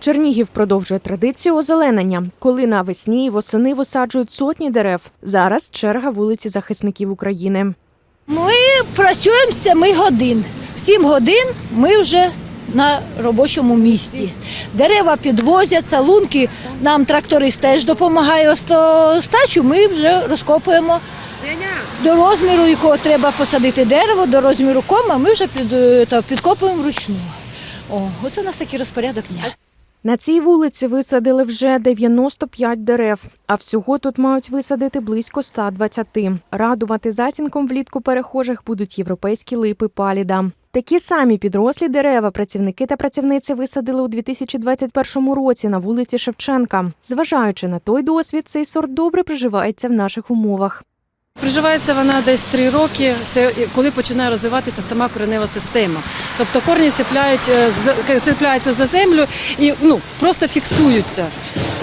Чернігів продовжує традицію озеленення, коли навесні і восени висаджують сотні дерев. Зараз черга вулиці захисників України. Ми працюємо з 7 годин. В 7 годин ми вже на робочому місці. Дерева підвозяться, лунки нам тракторист теж допомагає остачу. Ми вже розкопуємо до розміру, якого треба посадити дерево, до розміру кома, ми вже під, е, та, підкопуємо вручну. О, оце у нас такий розпорядок дня. На цій вулиці висадили вже 95 дерев, а всього тут мають висадити близько 120. Радувати затінком влітку перехожих будуть європейські липи паліда. Такі самі підрослі дерева працівники та працівниці висадили у 2021 році на вулиці Шевченка. Зважаючи на той досвід, цей сорт добре приживається в наших умовах. Приживається вона десь три роки. Це коли починає розвиватися сама коренева система. Тобто корні цепляють, е, цепляються за землю і ну, просто фіксуються.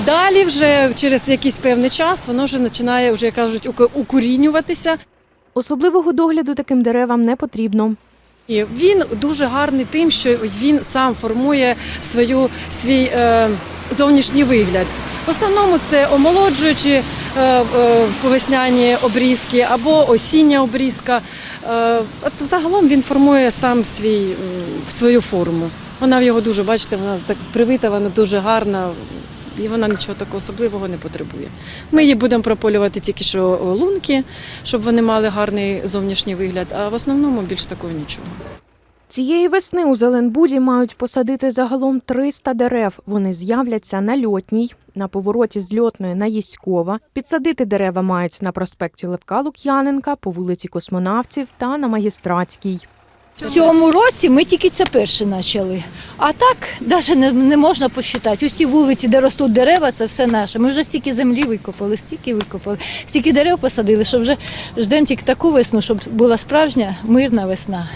Далі, вже через якийсь певний час, воно вже починає, вже як кажуть, уко- укорінюватися. Особливого догляду таким деревам не потрібно. І він дуже гарний тим, що він сам формує свою, свій е, зовнішній вигляд. В основному це омолоджуючі е, е, повесняні обрізки або осіння обрізка. Е, от загалом він формує сам свій, свою форму. Вона в його дуже, бачите, вона так привита, вона дуже гарна. І вона нічого такого особливого не потребує. Ми її будемо прополювати тільки що лунки, щоб вони мали гарний зовнішній вигляд, а в основному більш такого нічого. Цієї весни у Зеленбуді мають посадити загалом 300 дерев. Вони з'являться на льотній, на повороті з льотної на Єськова. Підсадити дерева мають на проспекті Левка Лук'яненка, по вулиці Космонавтів та на Магістратській. В цьому році ми тільки це перше почали. А так навіть не, не можна посчитати. Усі вулиці, де ростуть дерева, це все наше. Ми вже стільки землі викопали, стільки викопали, стільки дерев посадили, що вже ждемо тільки таку весну, щоб була справжня мирна весна.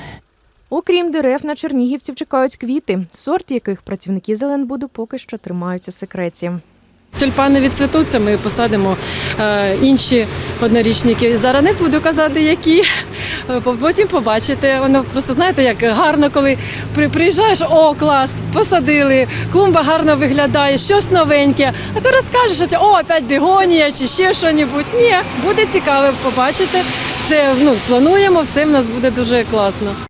Окрім дерев, на чернігівців чекають квіти, сорт яких працівники Зеленбуду поки що тримаються секреті. Тюльпани відцвітуться, ми посадимо е, інші однорічники. Зараз не буду казати, які. Е, Потім побачите. Воно просто знаєте, як гарно, коли при- приїжджаєш, о, клас, посадили, клумба гарно виглядає, щось новеньке. А ти розкажеш, о, опять бігонія чи ще щось. Ні, буде цікаво побачити. Все ну, плануємо, все в нас буде дуже класно.